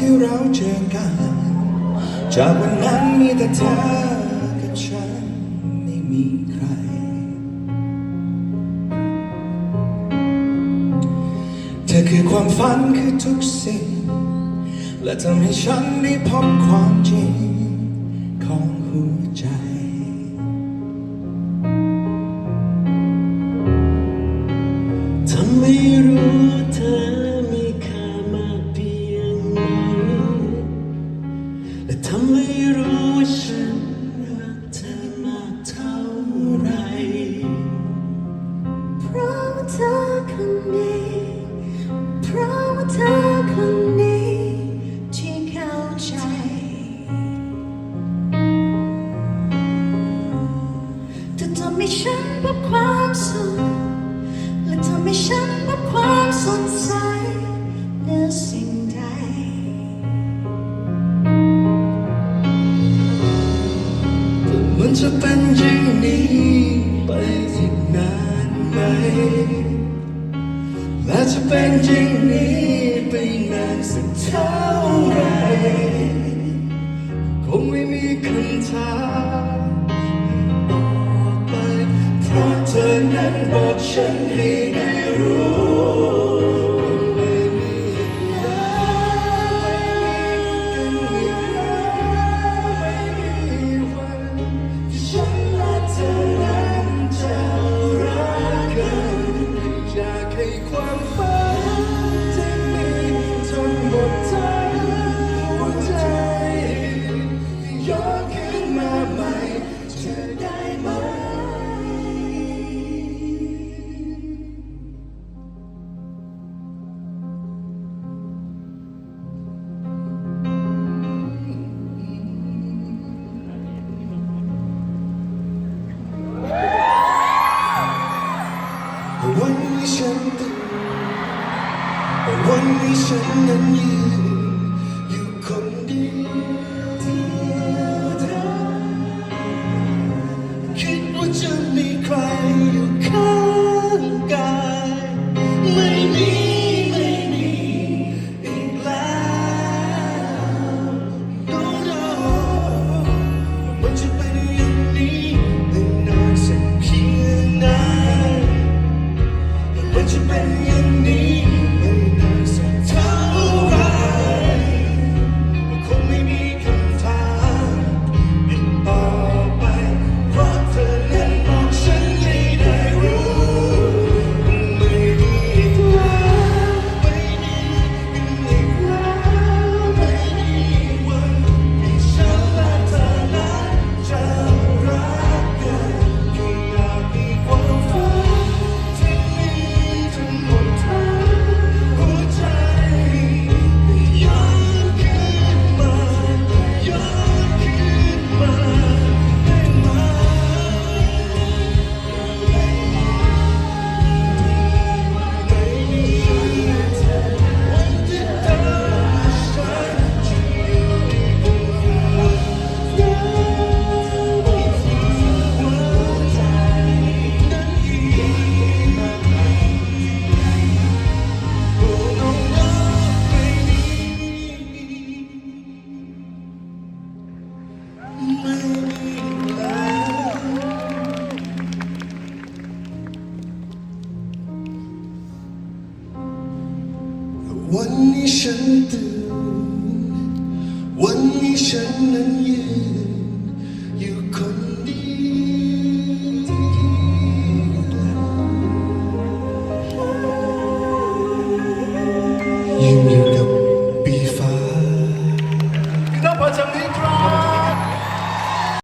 ที่เราเจอกัน จากวันนั้นมีแต่เธอกับฉันไม่มีใคร เธอคือความฝันคือทุกสิ่ง และทำให้ฉันได้พบความจริงของหัวใจ จะเป็นอย่างนี้ไปอีกนานไหม และจะเป็นอย่างนี้ไปนานสักเท่าไร คงไม่มีคำถามต่อไป เพราะเธอนั้นบอกฉันให้ได้รู้ 成人礼问一声等问一声能艳